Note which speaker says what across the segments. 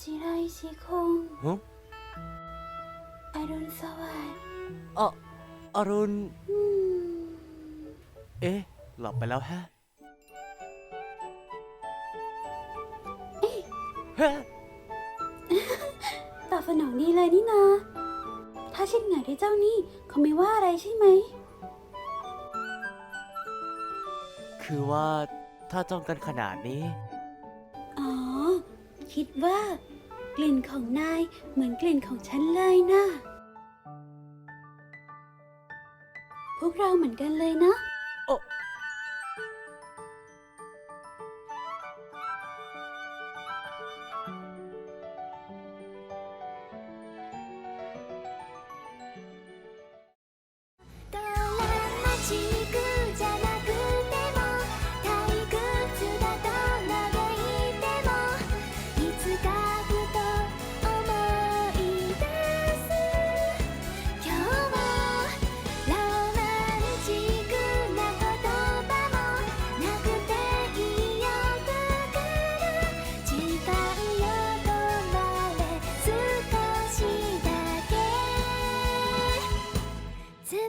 Speaker 1: จิไรชิคง
Speaker 2: ฮะ
Speaker 1: อรุณสวัสดิ์
Speaker 2: อะอรุณ
Speaker 1: อืม
Speaker 2: เอ๊ะ หลับไปแล้วฮะฮะ
Speaker 1: ตอบสนองดีเลยนี่นา ถ้าชิดเหงาที่เจ้านี่เขาไม่ว่าอะไรใช่ไหม
Speaker 2: คือว่าถ้าจ้องกันขนาดนี้
Speaker 1: อ๋อ คิดว่า กลิ่นของนายเหมือนกลิ่นของฉันเลยนะ พวกเราเหมือนกันเลยนะ
Speaker 2: โอ้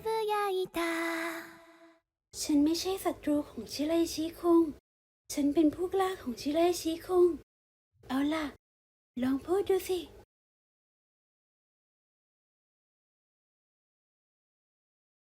Speaker 3: ぶやいた
Speaker 1: ฉันไม่ใช่ศัตรูของชิไรชีคุง ฉันเป็นผู้กล้าของชิไรชีคุง เอาล่ะ ลองพูดดูสิ